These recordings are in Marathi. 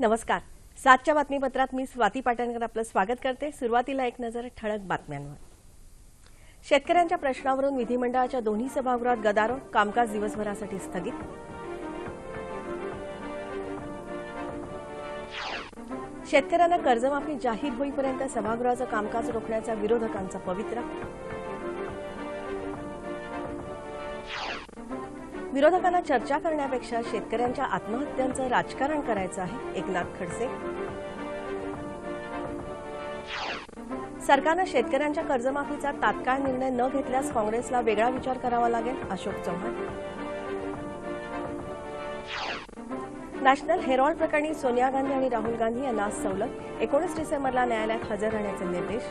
नमस्कार. सातच्या बातमीपत्रात मी स्वाती पाटणकर आपलं स्वागत करते. सुरुवातीला एक नजर ठळक बातम्यांवर. शेतकऱ्यांच्या प्रश्नावरून विधिमंडळाच्या दोन्ही सभागृहात गदारोळ कामकाज दिवसभरासाठी स्थगित. शेतकऱ्यांना कर्जमाफी जाहीर होईपर्यंत सभागृहाचं कामकाज रोखण्याचा विरोधकांचा पवित्रा. विरोधकांना चर्चा करण्यापेक्षा शेतकऱ्यांच्या आत्महत्यांचं राजकारण करायचं आहे एकनाथ खडसे. सरकारनं शेतकऱ्यांच्या कर्जमाफीचा तात्काळ निर्णय न घेतल्यास काँग्रेसला वेगळा विचार करावा लागेल अशोक चव्हाण. नॅशनल हेरॉल्ड प्रकरणी सोनिया गांधी आणि राहुल गांधी यांना आज सवलत. एकोणीस डिसेंबरला न्यायालयात हजर राहण्याचे निर्देश.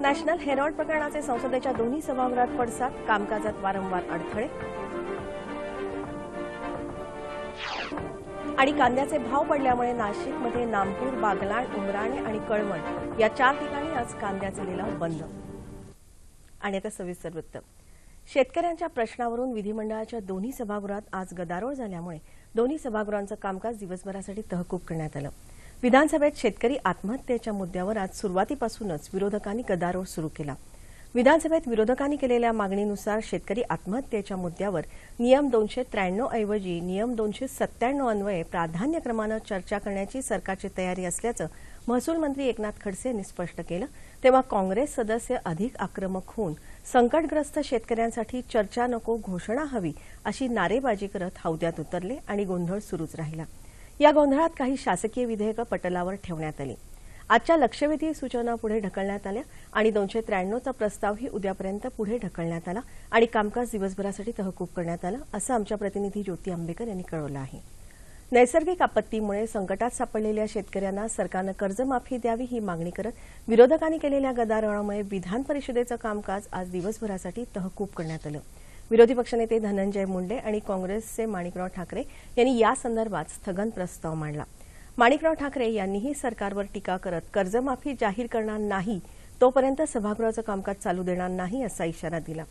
नॅशनल हेरॉल्ड प्रकरणाचे संसदेच्या दोन्ही सभागृहात पडसाद कामकाजात वारंवार अडथळे. आणि कांद्याचे भाव पडल्यामुळे नाशिकमध्ये नामपूर बागलाण उमराणे आणि कळवण या चार ठिकाणी आज कांद्याचे लिलाव बंद. आणि आता सविस्तर वृत्त. शेतकऱ्यांच्या प्रश्नावरून विधिमंडळाच्या दोन्ही सभागृहात आज गदारोळ झाल्यामुळे दोन्ही सभागृहांचं कामकाज दिवसभरासाठी तहकूब करण्यात आलं. विधानसभेत शेतकरी आत्महत्येच्या मुद्द्यावर आज सुरुवातीपासूनच विरोधकांनी गदारोळ सुरू केला. विधानसभेत विरोधकांनी केलेल्या मागणीनुसार शेतकरी आत्महत्येच्या मुद्द्यावर नियम दोनशे त्र्याण्णव ऐवजी नियम दोनशे सत्त्याण्णव अन्वये प्राधान्यक्रमानं चर्चा करण्याची सरकारची तयारी असल्याचं महसूल मंत्री एकनाथ खडसे यांनी स्पष्ट केलं. तेव्हा काँग्रेस सदस्य अधिक आक्रमक होऊन संकटग्रस्त शेतकऱ्यांसाठी चर्चा नको घोषणा हवी अशी नारेबाजी करत हौद्यात उतरले आणि गोंधळ सुरूच राहिला. या गोंधळात काही शासकीय विधेयकं पटलावर ठेवण्यात आली. आजच्या लक्षवेधी सूचना पुढे ढकलण्यात आल्या आणि दोनशे त्र्याण्णवचा प्रस्तावही उद्यापर्यंत पुढे ढकलण्यात आला आणि कामकाज दिवसभरासाठी तहकूब करण्यात आलं असं आमच्या प्रतिनिधी ज्योती आंबेकर यांनी कळवलं आहे. नैसर्गिक आपत्तीमुळे संकटात सापडलेल्या शेतकऱ्यांना सरकारनं कर्जमाफी द्यावी ही मागणी करत विरोधकांनी केलेल्या गदारोळामुळे विधान परिषदेचं कामकाज आज दिवसभरासाठी तहकूब करण्यात आलं. विरोधी पक्षनेते धनंजय मुंडे आणि काँग्रेसचे माणिकराव ठाकरे यांनी या संदर्भात स्थगन प्रस्ताव मांडला. माणिकराव ठाकरे यांनीही सरकारवर टीका करत कर्जमाफी जाहीर करणार नाही तोपर्यंत सभागृहाचं कामकाज चालू देणार नाही असा इशारा दिला.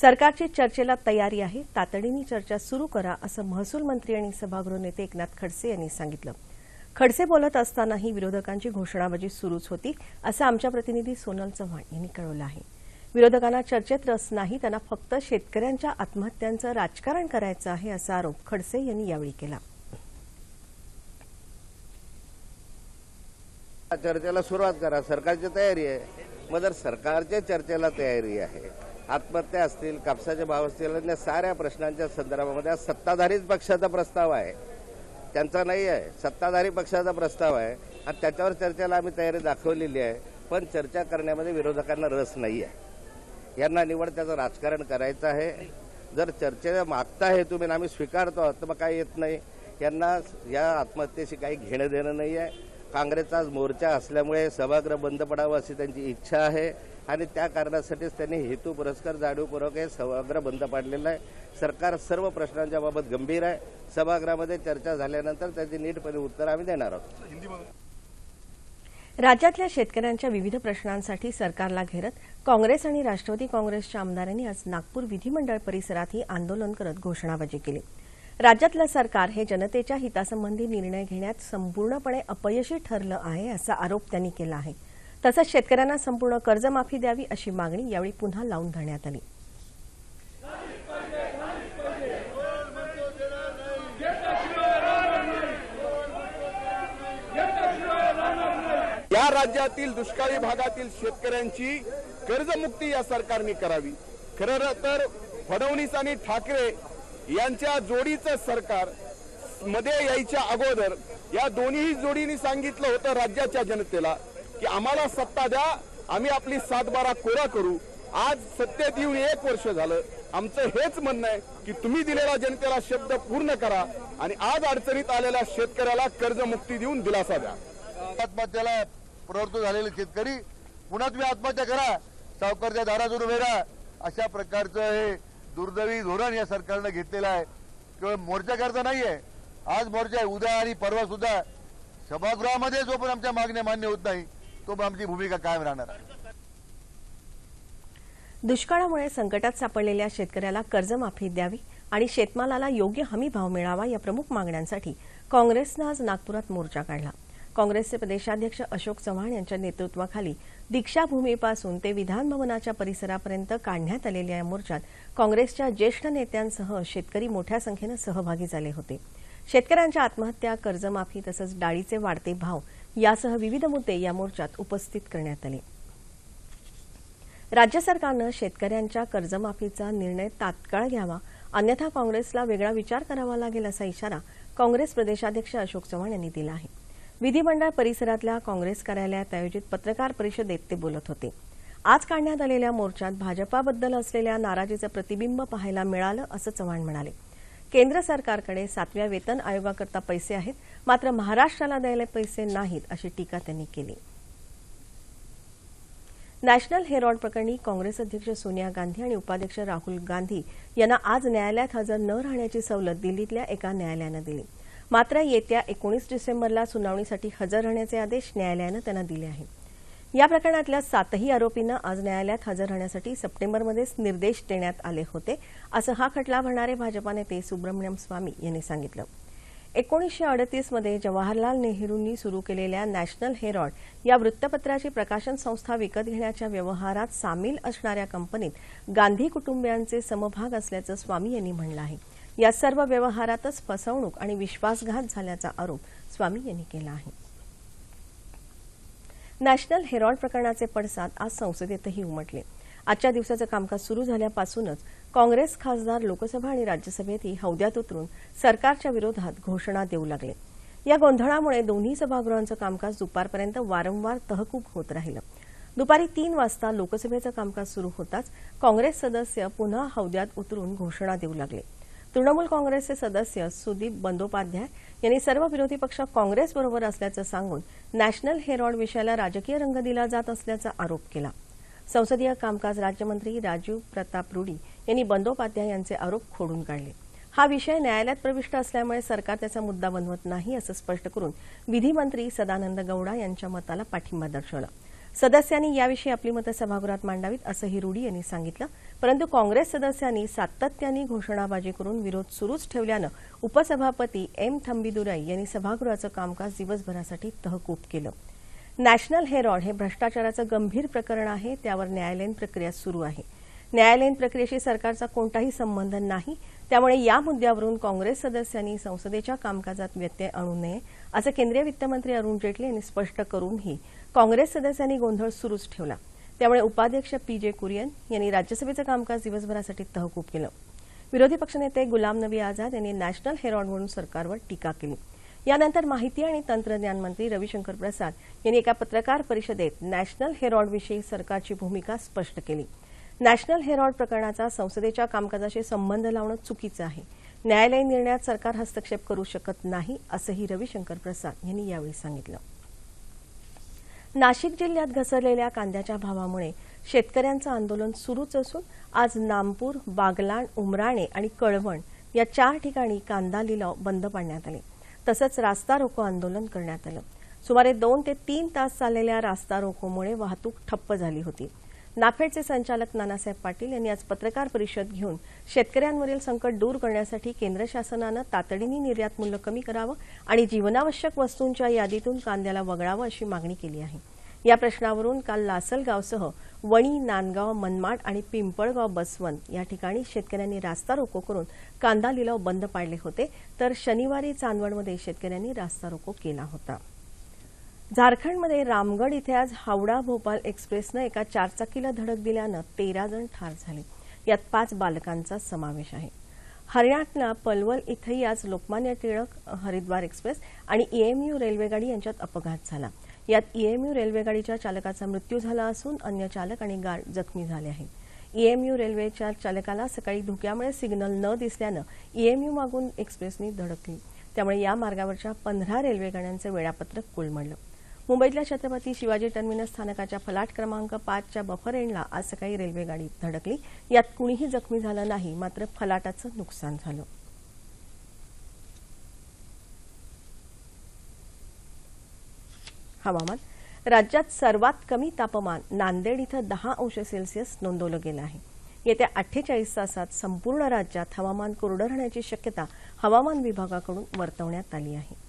सरकारची चर्चेला तयारी आहे तातडीने चर्चा सुरू करा असं महसूल मंत्री आणि सभागृह नेते एकनाथ खडसे यांनी सांगितलं. खडसे बोलत असतानाही विरोधकांची घोषणाबाजी सुरूच होती असं आमच्या प्रतिनिधी सोनल चव्हाण यांनी कळवलं आहे. विरोधकांना चर्चेत रस नाही त्यांना फक्त शेतकऱ्यांच्या आत्महत्यांचं राजकारण करायचं आहे असा आरोप खडसे यांनी यावेळी केला. चर्चेला सुरुवात करा. सरकारची तयारी आहे. मग जर सरकारच्या चर्चेला तयारी आहे आत्महत्या असतील कापसाचे भाव असतील आणि या साऱ्या प्रश्नांच्या संदर्भामध्ये आज सत्ताधारीच पक्षाचा प्रस्ताव आहे. त्यांचा नाही आहे. सत्ताधारी पक्षाचा प्रस्ताव आहे. आणि त्याच्यावर चर्चेला आम्ही तयारी दाखवलेली आहे. पण चर्चा करण्यामध्ये विरोधकांना रस नाही आहे. यांना निवड त्याचं राजकारण करायचं आहे. जर चर्चेला मागता आहे तुम्ही आम्ही स्वीकारतो आहोत तर मग काय येत नाही. यांना या आत्महत्येशी काही घेणं देणं नाही आहे. काँग्रेसचा मोर्चा असल्यामुळे सभागृह बंद पडावं अशी त्यांची इच्छा आहे आणि त्या कारणासाठीच त्यांनी हेतू पुरस्कार जाणीवपूर्वक हे सभागृह बंद पाडलेलं आहे. सरकार सर्व प्रश्नांच्या बाबत गंभीर आहे. सभागृहामध्ये चर्चा झाल्यानंतर त्याची नीटपणे उत्तर आम्ही देणार आहोत. राज्यातल्या शेतकऱ्यांच्या विविध प्रश्नांसाठी सरकारला घेरत काँग्रेस आणि राष्ट्रवादी काँग्रेसच्या आमदारांनी आज नागपूर विधिमंडळ परिसरातही आंदोलन करत घोषणाबाजी केली. राज्यातलं सरकार हे जनतेच्या हितासंबंधी निर्णय घेण्यात संपूर्णपणे अपयशी ठरलं आहे असा आरोप त्यांनी केला आहे. तसंच शेतकऱ्यांना संपूर्ण कर्जमाफी द्यावी अशी मागणी यावेळी पुन्हा लावून धरण्यात आली. या राज्यातील दुष्काळी भागातील शेतकऱ्यांची कर्जमुक्ती या सरकारने करावी. खरं तर फडणवीस आणि ठाकरे यांच्या जोडीचं सरकारमध्ये यायच्या अगोदर या दोन्ही जोडीने सांगितलं होतं राज्याच्या जनतेला की आम्हाला सत्ता द्या आम्ही आपली सातबारा कोरा करू. आज सत्तेत येऊन एक वर्ष झालं. आमचं हेच म्हणणं आहे की तुम्ही दिलेला जनतेला शब्द पूर्ण करा आणि आज अडचणीत आलेल्या शेतकऱ्याला कर्जमुक्ती देऊन दिलासा द्या. आत्महत्याला प्रवृत्त झालेले शेतकरी पुन्हा तुम्ही आत्महत्या करा. सावकारच्या दारात उभे राहा. अशा प्रकारचं हे दुर्दैवी धोरण या सरकारनं घेतलेलं आहे. केवळ मोर्चा करता नाहीये. आज मोर्चा आहे. उद्या आणि परवा सुद्धा सभागृहामध्ये जो पण आमच्या मागण्या मान्य होत नाही तो पण आमची भूमिका कायम राहणार दुष्काळामुळे संकटात सापडलेल्या शेतकऱ्याला कर्जमाफी द्यावी आणि शेतमालाला योग्य हमी भाव मिळावा या प्रमुख मागण्यांसाठी काँग्रेसनं आज नागपुरात मोर्चा काढला. काँग्रेसचे प्रदेशाध्यक्ष अशोक चव्हाण यांच्या नेतृत्वाखाली दीक्षाभूमीपासून ते विधानभवनाच्या परिसरापर्यंत काढण्यात आलेल्या या मोर्चात काँग्रेसच्या ज्येष्ठ नेत्यांसह शेतकरी मोठ्या संख्येनं सहभागी झाले होते. शेतकऱ्यांच्या आत्महत्या कर्जमाफी तसंच डाळीचे वाढते भाव यासह विविध मुद्दे या मोर्चात उपस्थित करण्यात आले. राज्य सरकारनं शेतकऱ्यांच्या कर्जमाफीचा निर्णय तात्काळ घ्यावा अन्यथा काँग्रेसला वेगळा विचार करावा लागेल असा इशारा काँग्रेस प्रदेशाध्यक्ष अशोक चव्हाण यांनी दिला आहे. विधिमंडळ परिसरातल्या काँग्रेस कार्यालयात आयोजित पत्रकार परिषदेत ते बोलत होते. आज काढण्यात आलेल्या मोर्चात भाजपाबद्दल असलेल्या नाराजीचं प्रतिबिंब पाहायला मिळालं असं चव्हाण म्हणाले. केंद्र सरकारकडे सातव्या वेतन आयोगाकरता पैसे आहेत मात्र महाराष्ट्राला द्यायला पैसे नाहीत अशी टीका त्यांनी केली. नॅशनल हेरॉड प्रकरणी काँग्रेस अध्यक्ष सोनिया गांधी आणि उपाध्यक्ष राहुल गांधी यांना आज न्यायालयात हजर न राहण्याची सवलत दिल्लीतल्या एका न्यायालयानं दिली. मात्र येत्या एकोणीस डिसेंबरला सुनावणीसाठी हजर राहण्याचे आदेश न्यायालयानं त्यांना दिले आहेत. या प्रकरणातल्या सातही आरोपींना आज न्यायालयात हजर राहण्यासाठी सप्टेंबरमध्येच निर्देश देण्यात आले होते असं हा खटला भरणारे भाजपा नेते सुब्रमण्यम स्वामी यांनी सांगितलं. एकोणीसशे अडतीसमध्ये जवाहरलाल नेहरूंनी सुरू केलेल्या नॅशनल हेरॉड या वृत्तपत्राची प्रकाशन संस्था विकत घेण्याच्या व्यवहारात सामील असणाऱ्या कंपनीत गांधी कुटुंबियांचे समभाग असल्याचं स्वामी यांनी म्हटलं आहे. या सर्व व्यवहारातच फसवणूक आणि विश्वासघात झाल्याचा आरोप स्वामी यांनी केला आहे. नॅशनल हेरॉल्ड प्रकरणाचे पडसाद आज संसदेतही उमटले. आजच्या दिवसाचं कामकाज सुरू झाल्यापासूनच काँग्रेस खासदार लोकसभा आणि राज्यसभेतही हौद्यात उतरून सरकारच्या विरोधात घोषणा देऊ लागले. या गोंधळामुळे दोन्ही सभागृहांचं कामकाज दुपारपर्यंत वारंवार तहकूब होत राहिलं. दुपारी तीन वाजता लोकसभेचं कामकाज सुरू होताच काँग्रेस सदस्य पुन्हा हौद्यात उतरून घोषणा देऊ लागले. तृणमूल काँग्रेसचे सदस्य सुदीप बंदोपाध्याय यांनी सर्व विरोधी पक्ष काँग्रेसबरोबर असल्याचं सांगून नॅशनल हेरॉड विषयाला राजकीय रंग दिला जात असल्याचा आरोप केला. संसदीय कामकाज राज्यमंत्री राजीव प्रताप रुडी यांनी बंदोपाध्याय यांचे आरोप खोडून काढले. हा विषय न्यायालयात प्रविष्ट असल्यामुळे सरकार त्याचा मुद्दा बनवत नाही असं स्पष्ट करून विधीमंत्री सदानंद गौडा यांच्या मताला पाठिंबा दर्शवला. सदस्यांनी याविषयी आपली मतं सभागृहात मांडावीत असंही रुडी यांनी सांगितलं. परंतु काँग्रेस सदस्यांनी सातत्याने घोषणाबाजी करून विरोध सुरूच ठेवल्यानं उपसभापती एम थंबीदुराई यांनी सभागृहाचं कामकाज दिवसभरासाठी तहकूब केलं. नॅशनल हेरॉड हे भ्रष्टाचाराचं गंभीर प्रकरण आहे त्यावर न्यायालयीन प्रक्रिया सुरू आहे. न्यायालयीन प्रक्रियेशी सरकारचा कोणताही संबंध नाही त्यामुळे या मुद्द्यावरून काँग्रेस सदस्यांनी संसदेच्या कामकाजात व्यत्यय आणू नये असं केंद्रीय वित्तमंत्री अरुण जेटली यांनी स्पष्ट करूनही काँग्रेस सदस्यांनी गोंधळ सुरूच ठेवला. त्यामुळे उपाध्यक्ष पी जे कुरियन यांनी राज्यसभेचं कामकाज दिवसभरासाठी तहकूब केलं. विरोधी पक्षनेते गुलाम नबी आझाद यांनी नॅशनल हेरॉडवरून सरकारवर टीका केली. यानंतर माहिती आणि तंत्रज्ञान मंत्री रविशंकर प्रसाद यांनी एका पत्रकार परिषदेत नॅशनल हेरॉडविषयी सरकारची भूमिका स्पष्ट केली. नॅशनल हेरॉड प्रकरणाचा संसदेच्या कामकाजाशी संबंध लावणं चुकीचं आहे. न्यायालयीन निर्णयात सरकार हस्तक्षेप करू शकत नाही असंही रविशंकर प्रसाद यांनी यावेळी सांगितलं. नाशिक जिल्ह्यात घसरलेल्या कांद्याच्या भावामुळे शेतकऱ्यांचं आंदोलन सुरूच असून आज नामपूर बागलाण उमराणे आणि कळवण या चार ठिकाणी कांदा लिलाव बंद पाडण्यात आले. तसंच रास्ता रोको आंदोलन करण्यात आलं. सुमारे दोन ते तीन तास चाललेल्या रास्ता रोकोमुळे वाहतूक ठप्प झाली होती. नाफेडचे संचालक नानासाहेब पाटील यांनी आज पत्रकार परिषद घेऊन शेतकऱ्यांवरील संकट दूर करण्यासाठी केंद्र शासनानं तातडीने निर्यात मूल्य कमी करावं आणि जीवनावश्यक वस्तूंच्या यादीतून कांद्याला वगळावं अशी मागणी केली आहे. या प्रश्नावरून काल लासलगावसह वणी नांदगाव मनमाड आणि पिंपळगाव बसवंत या ठिकाणी शेतकऱ्यांनी रास्ता रोको करून कांदा लिलाव बंद पाडले होते तर शनिवारी चांदवडमध्ये शेतकऱ्यांनी रास्ता रोको केला होता. झारखंडमध्ये रामगड इथे आज हावडा भोपाल एक्सप्रेसनं एका चारचाकीला धडक दिल्यानं तेरा जण ठार झाले. यात पाच बालकांचा समावेश आहे. हरियाणातल्या पलवल इथंही आज लोकमान्य टिळक हरिद्वार एक्सप्रेस आणि ईएमयू रेल्वेगाडी यांच्यात अपघात झाला. यात ईएमयू रेल्वेगाडीच्या चालकाचा मृत्यू झाला असून अन्य चालक आणि गार्ड जखमी झाले आहेत. ईएमयू रेल्वेच्या चालकाला सकाळी धुक्यामुळे सिग्नल न दिसल्यानं ईएमयू मागून एक्सप्रेसनी धडकली. त्यामुळे या मार्गावरच्या पंधरा रेल्वेगाड्यांचं वेळापत्रक कोलमडलं. मुंबईतल्या छत्रपती शिवाजी टर्मिनस स्थानकाच्या फलाट क्रमांक पाचच्या बफर एंडला आज सकाळी रेल्वेगाडी धडकली. यात कुणीही जखमी झालं नाही मात्र फलाटाचं नुकसान झालं. हवामान. राज्यात सर्वात कमी तापमान नांदेड इथं दहा अंश सेल्सिअस नोंदवलं गेलं आहे. येत्या अठ्ठेचाळीस तासात संपूर्ण राज्यात हवामान कोरडं राहण्याची शक्यता हवामान विभागाकडून वर्तवण्यात आली आहे.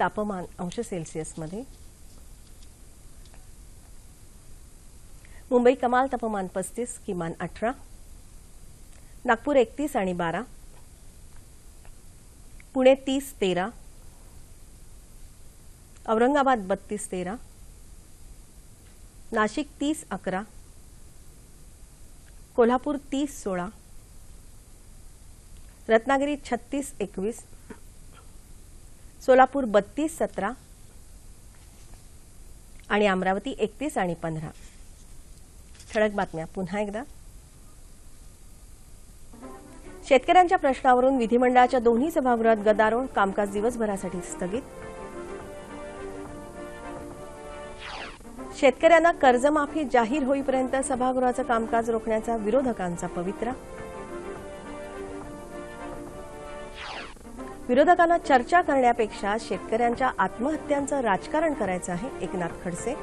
तापमान अंश सेल्सिअसमध्ये मुंबई कमाल तापमान पस्तीस किमान अठरा. नागपूर एकतीस आणि बारा. पुणे तीस तेरा. औरंगाबाद बत्तीस तेरा. नाशिक तीस अकरा. कोल्हापूर तीस सोळा. रत्नागिरी छत्तीस एकवीस. सोलापूर बत्तीस सतरा आणि अमरावती एकतीस आणि पंधरा. ठळक बातम्या. पुन्हा एकदा. शेतकऱ्यांच्या प्रश्नावरून विधिमंडळाच्या दोन्ही सभागृहात गदारोळ कामकाज दिवसभरासाठी स्थगित. शेतकऱ्यांना कर्जमाफी जाहीर होईपर्यंत सभागृहाचं कामकाज रोखण्याचा विरोधकांचा पवित्रा. विरोधकांना चर्चा करण्यापेक्षा शेतकऱ्यांच्या आत्महत्यांचं राजकारण करायचं आहे एकनाथ खडसे.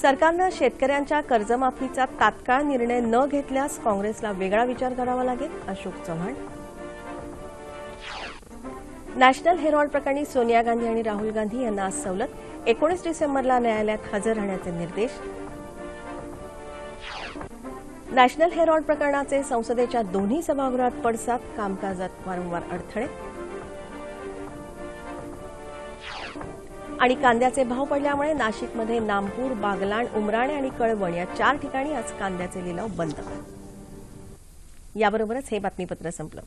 सरकारनं शेतकऱ्यांच्या कर्जमाफीचा तात्काळ निर्णय न घेतल्यास काँग्रेसला वेगळा विचार करावा लागेल अशोक चव्हाण. नॅशनल हेरॉल्ड प्रकरणी सोनिया गांधी आणि राहुल गांधी यांना आज सवलत. एकोणीस डिसेंबरला न्यायालयात हजर राहण्याचे निर्देश. नॅशनल हेरॉल्ड प्रकरणाचे संसदेच्या दोन्ही सभागृहात पडसाद कामकाजात वारंवार अडथळे. आणि कांद्याचे भाव पडल्यामुळे नाशिकमध्ये नामपूर बागलाण उमराणे आणि कळवण या चार ठिकाणी आज कांद्याचे लिलाव बंद. याबरोबरच हे बातमीपत्र संपलं.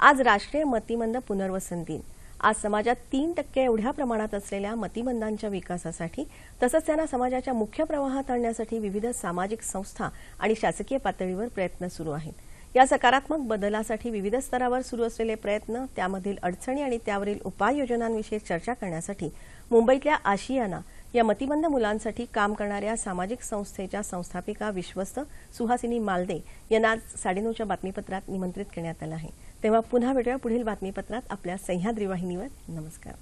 आज राष्ट्रीय मतिमंद पुनर्वसन दिन. आज समाजात तीन टक्के एवढ्या प्रमाणात असलेल्या मतिमंदांच्या विकासासाठी तसंच त्यांना समाजाच्या मुख्य प्रवाहात आणण्यासाठी विविध सामाजिक संस्था आणि शासकीय पातळीवर प्रयत्न सुरू आहेत. या सकारात्मक बदलासाठी विविध स्तरावर सुरू असलेले प्रयत्न त्यामधील अडचणी आणि त्यावरील उपाययोजनांविषयी चर्चा करण्यासाठी मुंबईतल्या आशियाना या मतिमंद मुलांसाठी काम करणाऱ्या सामाजिक संस्थेच्या संस्थापिका विश्वस्त सुहासिनी मालदे यांना आज साडेनऊच्या बातमीपत्रात निमंत्रित करण्यात आलं आहे. तेव्हा पुन्हा भेटूया पुढील बातमीपत्रात आपल्या सह्याद्री वाहिनीवर. नमस्कार.